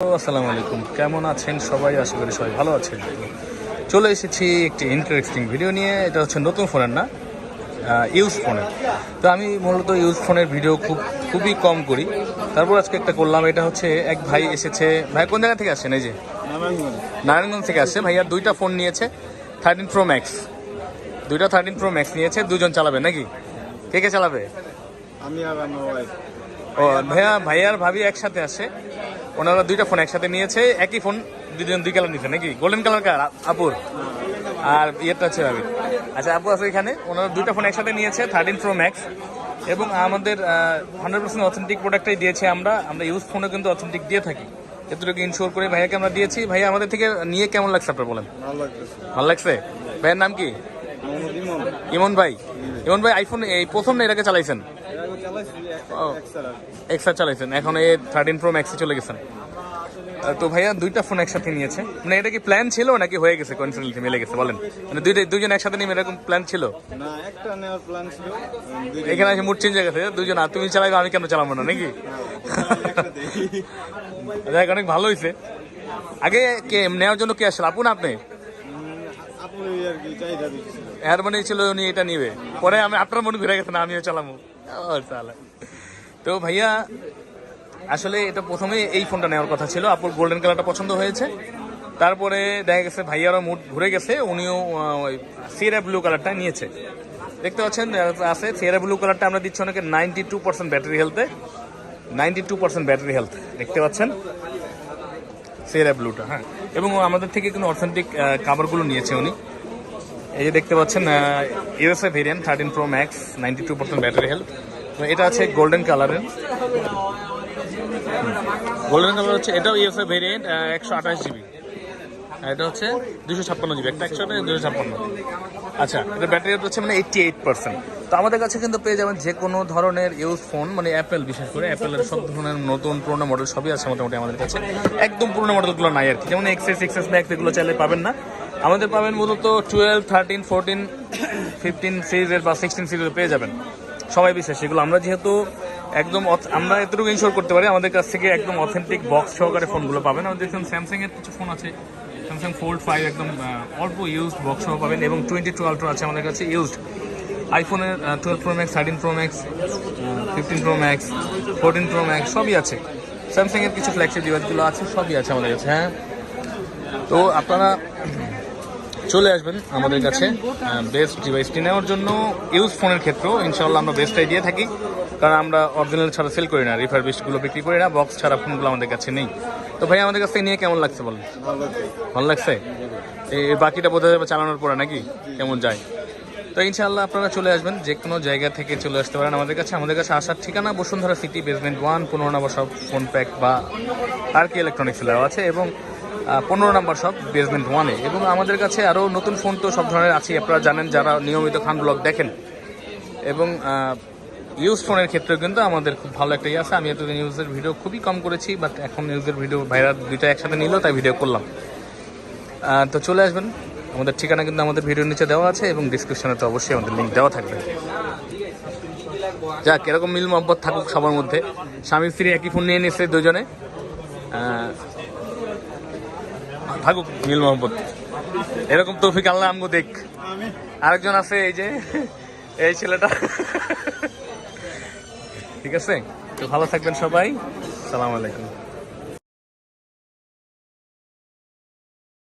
আসসালামু আলাইকুম। কেমন আছেন সবাই? আশা করি সবাই ভালো আছেন। চলে এসেছি একটি ইন্টারেস্টিং ভিডিও নিয়ে। এটা হচ্ছে নতুন ফোনের না? ইউজ ফোনের তো আমি মূলত ইউজ ফোনের ভিডিও খুব খুবই কম করি। তারপর আজকে একটা করলাম। এটা হচ্ছে এক ভাই এসেছে। ভাই কোন জায়গা থেকে আসছেন? এই যে? নারায়ণগঞ্জ থেকে আসছে। ভাইয়া দুইটা ফোন নিয়েছে। থার্টিন প্রো ম্যাক্স দুইটা থার্টিন প্রো ম্যাক্স নিয়েছে। দুজন চালাবে নাকি? কে কে চালাবে? আমি আর আমার ওয়াইফ ও ভাইয়া ভাইয়ার ভাবি একসাথে আসে। ওনারা দুইটা ফোন একসাথে নিয়েছে একই ফোন দুজন দুই কালার নিচ্ছে নাকি? গোল্ডেন কালার কার? আপুর। আর ইয়েটা হচ্ছে ভাবি আচ্ছা আপু আছে এখানে? ওনারা দুইটা ফোন একসাথে নিয়েছে থার্টিন প্রো ম্যাক্স এবং আমাদের হান্ড্রেড পার্সেন্ট অথেন্টিক প্রোডাক্টটাই দিয়েছি আমরা। আমরা ইউজ ফোনও কিন্তু অথেন্টিক দিয়ে থাকি। এতটুকু ইনশোর করে ভাইয়াকে আমরা দিয়েছি। ভাইয়া আমাদের থেকে নিয়ে কেমন লাগছে আপনার বলেন? ভালো লাগতেছে। ভালো লাগছে? ভাইয়ের নাম কি? ইমন ভাই। ইমন ভাই আইফোন এই প্রথম না এটাকে চালাইছেন। XR extra চালাইছেন। এখন এই থার্টিন প্রো ম্যাক্সে চলে গেছেন। তো ভাইয়া দুইটা ফোন একসাথে নিয়েছে। মানে এটা কি প্ল্যান ছিল নাকি হয়ে গেছে? কনফিডেন্টলি মিলে গেছে বলেন। মানে দুইটা দুজন একসাথে নিয়ে এরকম প্ল্যান ছিল? না একটা নেওয়ার প্ল্যান ছিল। এখানে এসে মুড চেঞ্জ হয়ে গেছে। দুজন আর তুমি চালাবে আমি কেন চালাবো না? নাকি? দেখ অনেক ভালো হয়েছে আগে কে নেওয়ার জন্য কে আসলে আপু না আপনি? আপু আর কি চাহিদা দিচ্ছিল এর মানে ছিল, উনি এটা নিবে। পরে আমি আপনার মন ঘুরে গেছে, না, আমিও সালা। তো ভাইয়া, আসলে এটা প্রথমে এই ফোনটা নেওয়ার কথা ছিল। আপুর গোল্ডেন কালারটা পছন্দ হয়েছে। তারপরে দেখা গেছে ভাইয়ারও মুড ঘুরে গেছে, উনিও ওই সিরা ব্লু কালারটা নিয়েছে। দেখতে পাচ্ছেন আছে সিরা ব্লু কালারটা আমরা দিচ্ছি অনেকে ninety two percent battery হেলথে ninety two percent battery health দেখতে পাচ্ছেন? সেরা ব্লুটা হ্যাঁ। এবং আমাদের থেকে কিন্তু অথেন্টিক কাভারগুলো নিয়েছে উনি। এই যে দেখতে পাচ্ছেন USA variant thirteen pro max ninety two percent battery health এটা আছে গোল্ডেন কালারের গোল্ডেন কালার হচ্ছে এটাও ইউএসএ ভেরিয়েন্ট একশো আঠাশ জিবি এটা হচ্ছে দুশো ছাপ্পান্ন জিবি একটা একশো দুশো ছাপ্পান্ন। আচ্ছা এটা ব্যাটারি হচ্ছে মানে এইটটি এইট পার্সেন্ট তো আমাদের কাছে কিন্তু পেয়ে যাবেন যে কোনো ধরনের ইউজ ফোন মানে অ্যাপেল বিশেষ করে অ্যাপেলের সব ধরনের নতুন পুরোনো মডেল সবই আছে মোটামুটি আমাদের কাছে। একদম পুরোনো মডেলগুলো নাই আর কি। যেমন এক্সএস এক্সএস ম্যাক্স এগুলো চাইলে পাবেন না। আমাদের পাবেন মূলত টুয়েলভ থার্টিন ফোরটিন ফিফটিন সিরিজের বা সিক্সটিন সিরিজের পেয়ে যাবেন। সবাই বিশ্বাস সেগুলো আমরা যেহেতু একদম আমরা এতটুকু ইনশোর করতে পারি, আমাদের কাছ থেকে একদম অথেন্টিক বক্স সহকারে ফোনগুলো পাবেন। আমাদের দেখুন স্যামসাং এর কিছু ফোন আছে স্যামসাং ফোল্ড ফাইভ একদম অল্প ইউজড বক্স সহ পাবেন এবং টোয়েন্টি টু আলট্রা আছে আমাদের কাছে ইউজড আইফোনের twelve pro max thirteen pro max fifteen pro max fourteen pro max সবই আছে। স্যামসাং এর কিছু ফ্ল্যাগশিপ ডিভাইসগুলো আছে, সবই আছে আমাদের কাছে হ্যাঁ? তো আপনারা চলে আসবেন আমাদের কাছে বেস্ট ডিভাইসটি নেওয়ার জন্য ইউজ ফোনের ক্ষেত্রেও ইনশাআল্লাহ আমরা বেস্টটাই দিয়ে থাকি। কারণ আমরা অরিজিনাল ছাড়া সেল করি না রিফার রিফারবিশগুলো বিক্রি করি না বক্স ছাড়া ফোনগুলো আমাদের কাছে নেই। তো ভাই আমাদের কাছে নিয়ে কেমন লাগছে বলেন? ভালো লাগছে। এই বাকিটা বোঝা যাবে চালানোর পরে নাকি কেমন যায়। তো ইনশাআল্লাহ আপনারা চলে আসবেন যে কোনো জায়গা থেকে চলে আসতে পারেন আমাদের কাছে। আমাদের কাছে আসার ঠিকানা বসুন্ধরা সিটি বেসমেন্ট ওয়ান পনেরো নম্বর সব ফোন প্যাক বা আর কি ইলেকট্রনিক্স দেওয়া আছে এবং পনেরো নম্বর সব বেসমেন্ট ওয়ানে এবং আমাদের কাছে আরও নতুন ফোন তো সব ধরনের আছে আপনারা জানেন যারা নিয়মিত খান ব্লগ দেখেন। এবং ইউজ ফোনের ক্ষেত্রে কিন্তু আমাদের খুব ভালো একটা ইয়ে আছে। আমি এতদিন ইউজের ভিডিও খুবই কম করেছি বাট এখন ইউজের ভিডিও ভাইরা দুইটা একসাথে নিল, তাই ভিডিও করলাম। তো চলে আসবেন। আমাদের ঠিকানা কিন্তু আমাদের ভিডিওর নিচে দেওয়া আছে এবং ডিসক্রিপশনে তো অবশ্যই আমাদের লিঙ্ক দেওয়া থাকবে। যাক, এরকম মিল মহব্বত থাকুক সবার মধ্যে। স্বামী স্ত্রী একই ফোন নিয়ে নিচ্ছে দুজনে। থাকুক নীল মোহাম্মদ এরকম তৌফিক আল্লাহ আমগো দেখ। আরেকজন আছে, এই যে, এই ছেলেটা। ঠিক আছে? ভালো থাকবেন সবাই। সালাম আলাইকুম।